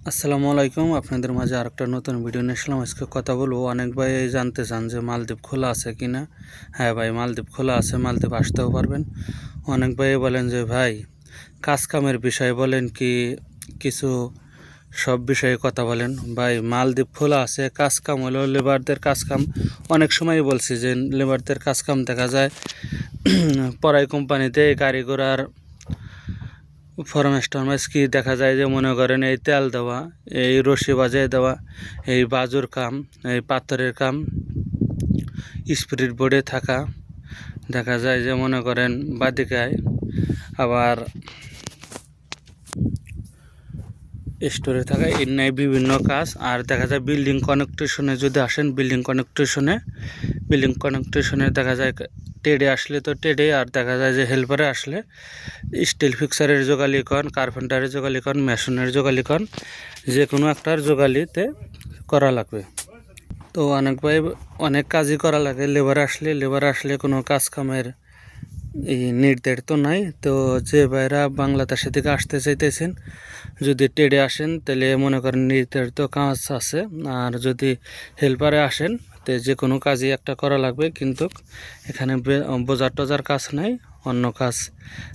আসসালামু আলাইকুম। আপনাদের মাঝে আরেকটা নতুন ভিডিও নিয়ে আসলাম। আজকে কথা বলব। অনেক ভাই জানতে চান যে মালদ্বীপ খোলা আছে কি না হ্যাঁ ভাই, মালদ্বীপ খোলা আছে। মালদ্বীপ আসতেও পারবেন। অনেক ভাই বলেন যে, ভাই কাজ কামের বিষয়ে বলেন কি? কিছু সব বিষয়ে কথা বলেন। ভাই, মালদ্বীপ খোলা আছে। কাজ কাম হলো লেবারদের কাজ কাম অনেক সময় বলছি যে, লেবারদের কাজ কাম দেখা যায়। পড়াই কোম্পানিতে গাড়ি ঘোড়ার ফরমেশ টরমেশ কি দেখা যায় যে মনে করেন এই তেল দেওয়া, এই রশি বাজায় দেওয়া, এই বাজুর কাম, এই পাথরের কাম, স্পিরিট বোর্ডে থাকা, দেখা যায় যে মনে করেন বাদিকায় আবার স্টোরে থাকা, এর ন্যায় বিভিন্ন কাজ, আর দেখা যায় বিল্ডিং কানেকটেশনে যদি আসেন, বিল্ডিং কানেকটেশনে বিল্ডিং কানেকটেশনে দেখা যায় টেডে আসলে তো টেডে আর দেখা যায় যে হেল্পারে আসলে স্টিল ফিক্সারের যোগালি কন কার্পেন্টারের যোগালি কন মেশনের যোগালি কন যে কোনো একটার যোগালিতে করা লাগবে। তো অনেক ভাই, অনেক কাজই করা লাগে। লেবার আসলে লেবার আসলে কোনো কাজ কামের নির্দেশ তো নাই। তো যে ভাইরা বাংলাদেশে থেকে আসতে চাইতেছেন, যদি টেডে আসেন, তাহলে মনে করেন নির্ধারিত কাজ আছে। আর যদি হেল্পারে আসেন, তো যে কোনো কাজই একটা করা লাগবে। কিন্তু এখানে বোঝার টোজার কাজ নাই, অন্য কাজ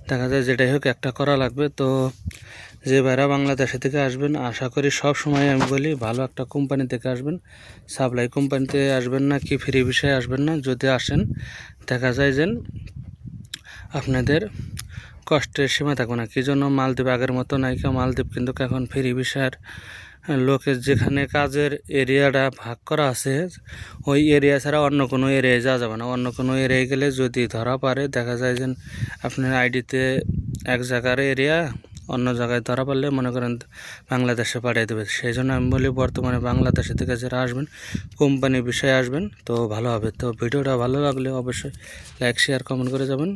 দেখা যায় যেটাই হোক একটা করা লাগবে। তো যে ভাইরা বাংলাদেশে থেকে আসবেন, আশা করি সব সময় আমি বলি, ভালো একটা কোম্পানি থেকে আসবেন। সাপ্লাই কোম্পানিতে আসবেন না, কি ফ্রি বিষয়ে আসবেন না। যদি আসেন, দেখা যায় যে আপনাদের কষ্টের সীমা থাকবে না। কি জন্য মালদ্বীপ আগের মতো নায়িকা মালদ্বীপ কিন্তু এখন ফেরি বিষয়ের লোকের যেখানে কাজের এরিয়াটা ভাগ করা আছে, ওই এরিয়া ছাড়া অন্য কোনো এরিয়ায় যাওয়া যাবে না। অন্য কোনো এরিয়ায় গেলে যদি ধরা পারে দেখা যায় যে আপনার আইডিতে এক জায়গার এরিয়া অন্য জায়গায় ধরা পড়লে মনে করেন বাংলাদেশে পাঠিয়ে দেবে। সেই জন্য আমি বলি, বর্তমানে বাংলাদেশে থেকে যারা আসবেন কোম্পানি বিষয়ে আসবেন, তো ভালো হবে। তো ভিডিওটা ভালো লাগলে অবশ্যই লাইক শেয়ার কমেন্ট করে যাবেন।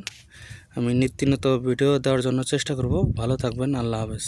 আমি নিত্য ভিডিও দেওয়ার জন্য চেষ্টা করব। ভালো থাকবেন। আল্লাহ হাফেজ।